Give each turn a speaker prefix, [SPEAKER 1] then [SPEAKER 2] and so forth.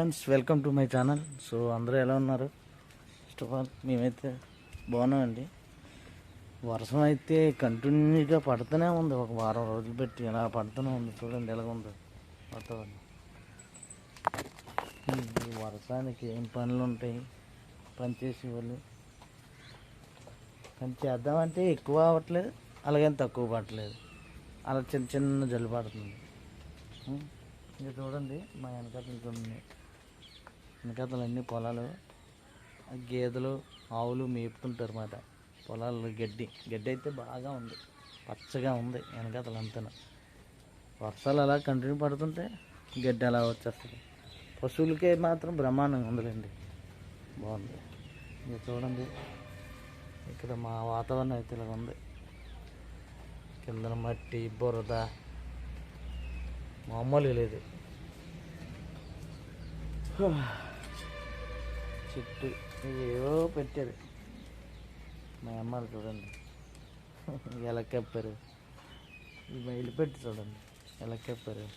[SPEAKER 1] Friends welcome to my channel so అందరూ ఎలా ఉన్నారు? ఫస్ట్ ఆఫ్ ఆల్ మేమైతే బాగున్నామండి. వర్షం అయితే కంటిన్యూగా పడుతూనే ఉంది. ఒక వారం రోజులు పెట్టి ఇలా పడుతూనే ఉంది. చూడండి ఎలా ఉంది వాతావరణం. ఈ వర్షానికి ఏం పనులు ఉంటాయి? పని చేసేవాళ్ళు పని చేద్దామంటే ఎక్కువ అవ్వట్లేదు. అలాగే తక్కువ పడట్లేదు. అలా చిన్న చిన్న జల్లు పడుతుంది ఇంకా చూడండి మా వెనకాల కొన్ని వెనకాతలన్నీ పొలాలు గేదెలు ఆవులు మేపుతుంటారు అన్నమాట పొలాల్లో గడ్డి. గడ్డి అయితే బాగా ఉంది. పచ్చగా ఉంది వెనకతలంతా వర్షాలు అలా కంటిన్యూ పడుతుంటే గడ్డి అలా వచ్చేస్తుంది. పశువులకే మాత్రం బ్రహ్మాండంగా ఉందిలేండి. బాగుంది. ఇది చూడండి. ఇక్కడ మా వాతావరణం అయితే ఇలా ఉంది. కింద మట్టి బురద. మామూలుగా లేదు. చెట్టు. ఏవో పెట్టారు. మా అమ్మారు చూడండి. ఎలా కప్పారు? ఈ మైలు పెట్టి చూడండి. ఎలా కప్పారు?